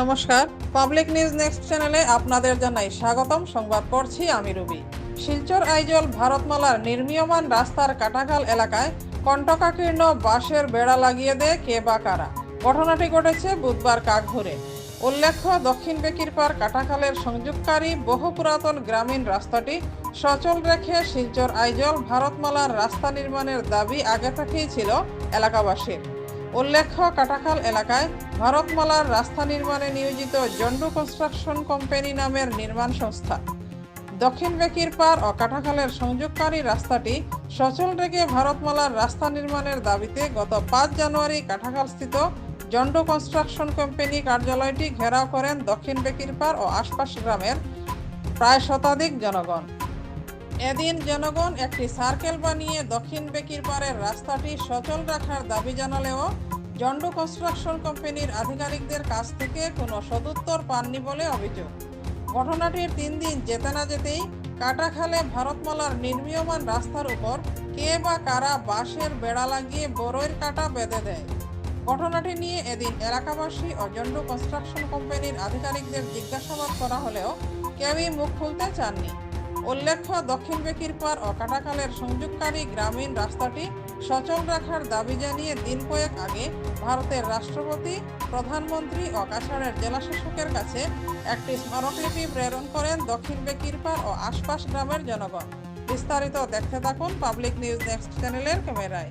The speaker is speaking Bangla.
নমস্কার। পাবলিক নিউজ নেক্সট চ্যানেলে আপনাদের জানাই স্বাগতম। সংবাদ পড়ছি আমি রবি। শিলচর আইজল ভারতমালার নির্মীয়মান রাস্তার কাটাখাল এলাকায় কণ্টকাকীর্ণ বাঁশের বেড়া লাগিয়ে দেয় কে বা কারা? ঘটনাটি ঘটেছে বুধবার কাকভোরে উল্লেখ্য, দক্ষিণ বেকিরপার কাটাখালের সংযোগকারী বহু পুরাতন গ্রামীণ রাস্তাটি সচল রেখে শিলচর আইজল ভারতমালার রাস্তা নির্মাণের দাবি আগে থেকেই ছিল এলাকাবাসীর। উল্লেখ্য কাটাখাল এলাকায় ভারতমালার রাস্তা নির্মাণে নিয়োজিত জন্ডু কনস্ট্রাকশন কোম্পানি নামের নির্মাণ সংস্থা। দক্ষিণ বেকির পার ও কাটাখালের সংযোগকারী রাস্তাটি সচল রেখে ভারতমালার রাস্তা নির্মাণের দাবিতে গত পাঁচ জানুয়ারি কাটাখাল স্থিত জন্ডু কনস্ট্রাকশন কোম্পানি কার্যালয়টি ঘেরাও করেন দক্ষিণ বেকির পার ও আশপাশ গ্রামের প্রায় শতাধিক জনগণ। এদিন জনগণ একটি সার্কেল বানিয়ে দক্ষিণ বেকির পারের রাস্তাটি সচল রাখার দাবি জানালেও জন্ডু কনস্ট্রাকশন কোম্পানির আধিকারিকদের কাছ থেকে কোনো সদুত্তর পাননি বলে অভিযোগ। ঘটনাটির তিন দিন যেতে না যেতেই কাটাখালে ভারতমালার নির্মীয়মান রাস্তার উপর কে বা কারা বাঁশের বেড়া লাগিয়ে বড়ইর কাটা বেঁধে দেয়। ঘটনাটি নিয়ে এদিন এলাকাবাসী ও জন্ডু কনস্ট্রাকশন কোম্পানির আধিকারিকদের জিজ্ঞাসাবাদ করা হলেও কেউই মুখ খুলতে চাননি। উল্লেখ্য, দক্ষিণ বেকিরপার ও কাটাখালের সংযোগকারী গ্রামীণ রাস্তাটি সচল রাখার দাবি জানিয়ে দিন কয়েক আগে ভারতের রাষ্ট্রপতি, প্রধানমন্ত্রী ও কাছাড়ের জেলাশাসকের কাছে একটি স্মারকলিপি প্রেরণ করেন দক্ষিণ বেকিরপার ও আশপাশ গ্রামের জনগণ। বিস্তারিত দেখতে থাকুন পাবলিক নিউজ নেক্সট চ্যানেলের ক্যামেরায়।